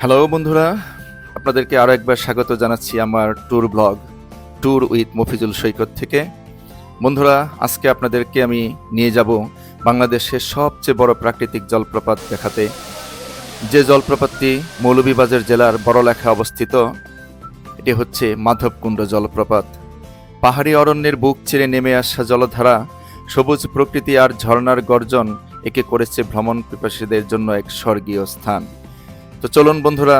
Hello বন্ধুরা। আপনাদেরকে আরও একবার স্বাগত জানাচ্ছি আমার tour blog, tour with Mofizul Saikat থেকে। বন্ধুরা, আজকে আপনাদেরকে আমি নিয়ে যাব বাংলাদেশের সবচেয়ে বড় প্রাকৃতিক জলপ্রপাত দেখাতে। যে জলপ্রপাতটি মৌলভীবাজার জেলার বড়লেখা অবস্থিত, এটি হচ্ছে মাধবকুণ্ড জলপ্রপাত। পাহাড়ি অরণ্যের বুক ছেড়ে নেমে আসা জলধারা, সবুজ প্রকৃতি আর ঝর্ণার গর্জন একে করেছে ভ্রমণ পিপাসীদের জন্য এক স্বর্গীয় স্থান। তো চলুন বন্ধুরা,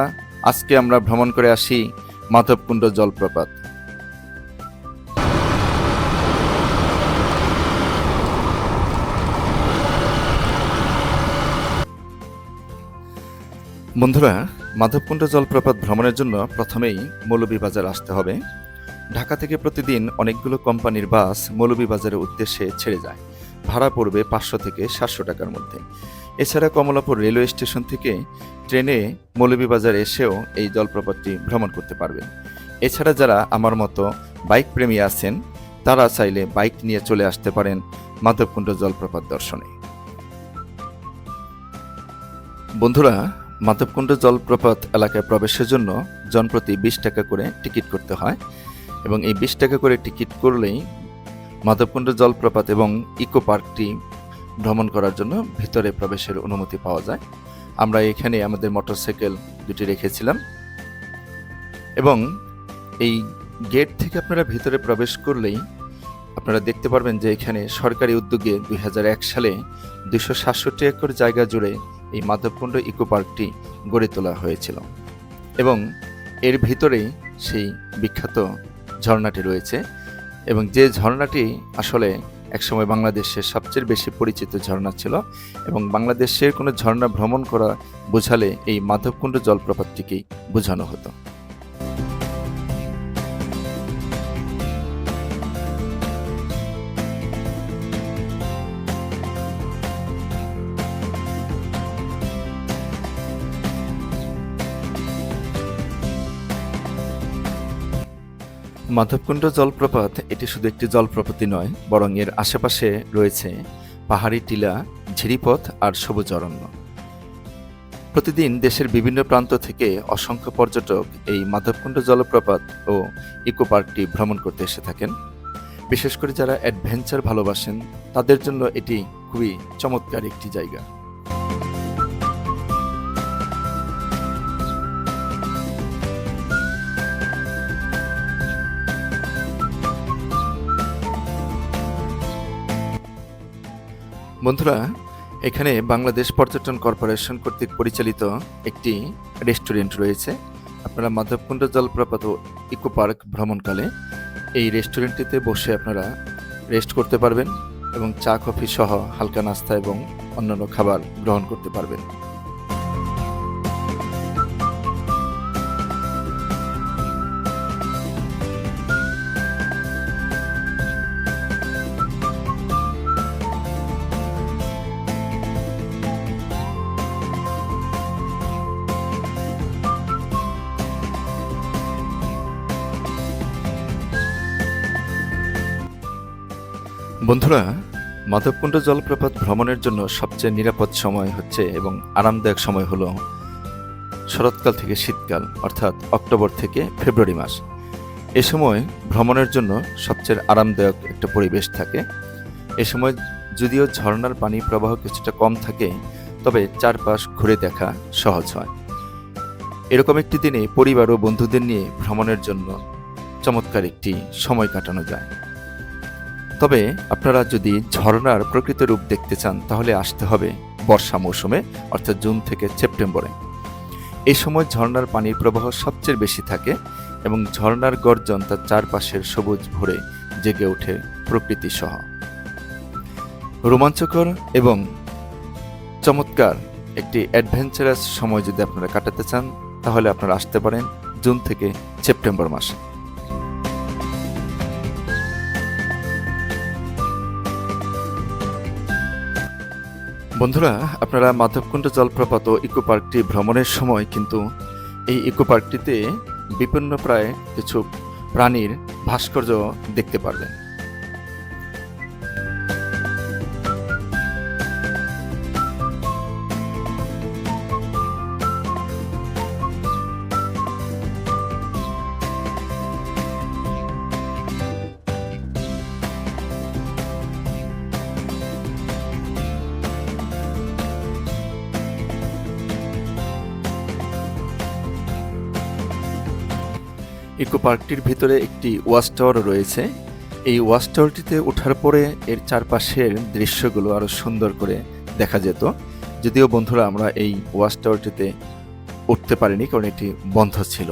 আজকে আমরা ভ্রমণ করে আসি মাধবকুণ্ড জলপ্রপাত। বন্ধুরা, মাধবকুণ্ড জলপ্রপাত ভ্রমণের জন্য প্রথমেই মৌলভীবাজার আসতে হবে। ঢাকা থেকে প্রতিদিন অনেকগুলো কোম্পানির বাস মৌলভীবাজারের উদ্দেশ্যে ছেড়ে যায়। ভাড়া পড়বে পাঁচশো থেকে সাতশো টাকার মধ্যে। এছাড়া কমলাপুর রেলওয়ে স্টেশন থেকে ট্রেনে মৌলভীবাজার এসেও এই জলপ্রপাতটি ভ্রমণ করতে পারবেন। এছাড়া যারা আমার মতো বাইক প্রেমী আছেন, তারা চাইলে বাইক নিয়ে চলে আসতে পারেন মাধবকুণ্ড জলপ্রপাত দর্শনে। বন্ধুরা, মাধবকুণ্ড জলপ্রপাত এলাকায় প্রবেশের জন্য জনপ্রতি বিশ টাকা করে টিকিট করতে হয় এবং এই বিশ টাকা করে টিকিট করলেই মাধবকুণ্ড জলপ্রপাত এবং ইকো পার্কটি ভ্রমণ করার জন্য ভিতরে প্রবেশের অনুমতি পাওয়া যায়। আমরা এখানে আমাদের মোটরসাইকেল দুটি রেখেছিলাম। এবং এই গেট থেকে আপনারা ভিতরে প্রবেশ করলেই আপনারা দেখতে পারবেন যে এখানে সরকারি উদ্যোগে দুই হাজার এক সালে দুশো সাতষট্টি একর জায়গা জুড়ে এই মাধবকুণ্ড ইকো পার্কটি গড়ে তোলা হয়েছিল। এবং এর ভিতরেই সেই বিখ্যাত ঝর্ণাটি রয়েছে। এবং যে ঝর্ণাটি আসলে একসময় বাংলাদেশের সবচেয়ে বেশি পরিচিত ঝর্ণা ছিল এবং বাংলাদেশের কোনো ঝর্ণা ভ্রমণ করা বোঝালে এই মাধবকুণ্ড জলপ্রপাতটিকেই বোঝানো হতো। মাধবকুণ্ড জলপ্রপাত, এটি শুধু একটি জলপ্রপাতই নয়, বরং এর আশেপাশে রয়েছে পাহাড়ি টিলা, ঝিরিপথ আর সবুজ অরণ্য। প্রতিদিন দেশের বিভিন্ন প্রান্ত থেকে অসংখ্য পর্যটক এই মাধবকুণ্ড জলপ্রপাত ও ইকো পার্কটি ভ্রমণ করতে এসে থাকেন। বিশেষ করে যারা অ্যাডভেঞ্চার ভালোবাসেন, তাদের জন্য এটি খুবই চমৎকার একটি জায়গা। বন্ধুরা, এখানে বাংলাদেশ পর্যটন কর্পোরেশন কর্তৃক পরিচালিত একটি রেস্টুরেন্ট রয়েছে। আপনারা মাধবকুণ্ড জলপ্রপাত ও ইকো পার্ক ভ্রমণকালে এই রেস্টুরেন্টটিতে বসে আপনারা রেস্ট করতে পারবেন এবং চা, কফি সহ হালকা নাস্তা এবং অন্যান্য খাবার গ্রহণ করতে পারবেন। বন্ধুরা, মাধবকুণ্ড জলপ্রপাত ভ্রমণের জন্য সবচেয়ে নিরাপদ সময় হচ্ছে এবং আরামদায়ক সময় হলো শরৎকাল থেকে শীতকাল, অর্থাৎ অক্টোবর থেকে ফেব্রুয়ারি মাস। এ সময় ভ্রমণের জন্য সবচেয়ে আরামদায়ক একটা পরিবেশ থাকে। এ সময় যদিও ঝর্ণার পানি প্রবাহ কিছুটা কম থাকে, তবে চারপাশ ঘুরে দেখা সহজ হয়। এরকম একটি দিনে পরিবার ও বন্ধুদের নিয়ে ভ্রমণের জন্য চমৎকার একটি সময় কাটানো যায়। তবে আপনারা যদি ঝর্ণার প্রকৃত রূপ দেখতে চান, তাহলে আসতে হবে বর্ষা মৌসুমে, অর্থাৎ জুন থেকে সেপ্টেম্বরে। এই সময় ঝর্ণার পানির প্রবাহ সবচেয়ে বেশি থাকে এবং ঝর্ণার গর্জন তার চারপাশের সবুজ ভরে জেগে ওঠে প্রকৃতি সহ রোমাঞ্চকর এবং চমৎকার একটি অ্যাডভেঞ্চারাস সময় যদি আপনারা কাটাতে চান, তাহলে আপনারা আসতে পারেন জুন থেকে সেপ্টেম্বর মাসে। বন্ধুরা, আপনারা মাধবকুণ্ড জলপ্রপাত ও ইকো পার্কটি ভ্রমণের সময় কিন্তু এই ইকো পার্কটিতে বিপন্ন প্রায় কিছু প্রাণীর ভাস্কর্য দেখতে পারবেন ইকো পার্কটির ভিতরে একটি ওয়াচ টাওয়ারও রয়েছে। এই ওয়াচ টাওয়ারটিতে ওঠার পরে এর চারপাশের দৃশ্যগুলো আরও সুন্দর করে দেখা যেত। যদিও বন্ধুরা, আমরা এই ওয়াচ টাওয়ারটিতে উঠতে পারিনি, কারণ এটি বন্ধ ছিল।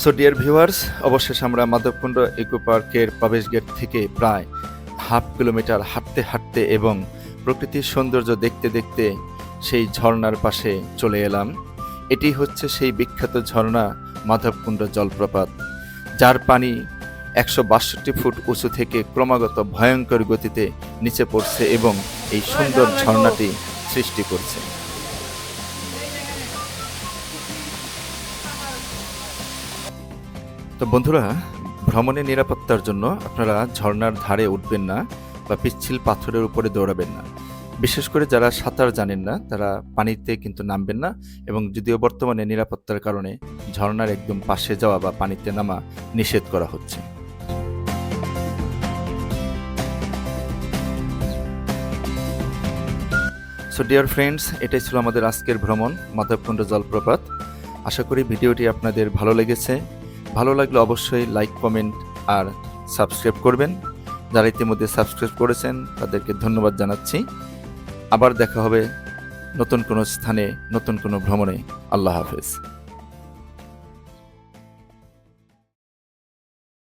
সো ডিয়ার ভিউয়ার্স অবশেষে আমরা মাধবকুণ্ড ইকো পার্কের প্রবেশ গেট থেকে প্রায় হাফ কিলোমিটার হাঁটতে হাঁটতে এবং প্রকৃতির সৌন্দর্য দেখতে দেখতে সেই ঝর্ণার পাশে চলে এলাম। এটি হচ্ছে সেই বিখ্যাত ঝর্ণা মাধবকুণ্ড জলপ্রপাত, যার পানি একশো বাষট্টি ফুট উঁচু থেকে ক্রমাগত ভয়ঙ্কর গতিতে নিচে পড়ছে এবং এই সুন্দর ঝর্ণাটি সৃষ্টি করছে। তো বন্ধুরা, ভ্রমণের নিরাপত্তার জন্য আপনারা ঝর্ণার ধারে উঠবেন না বা পিচ্ছিল পাথরের উপরে দৌড়াবেন না। বিশেষ করে যারা সাঁতার জানেন না, তারা পানিতে কিন্তু নামবেন না এবং যদিও বর্তমানে নিরাপত্তার কারণে ঝর্ণার একদম পাশে যাওয়া বা পানিতে নামা নিষেধ করা হচ্ছে। সো ডিয়ার ফ্রেন্ডস এটাই ছিল আমাদের আজকের ভ্রমণ, মাধবকুণ্ড জলপ্রপাত। আশা করি ভিডিওটি আপনাদের ভালো লেগেছে। ভালো লাগলে অবশ্যই লাইক কমেন্ট আর সাবস্ক্রাইব করবেন। যারা ইতিমধ্যে সাবস্ক্রাইব করেছেন, তাদেরকে ধন্যবাদ জানাচ্ছি। আবার দেখা হবে নতুন কোনো স্থানে নতুন কোনো ভ্রমণে। আল্লাহ হাফেজ।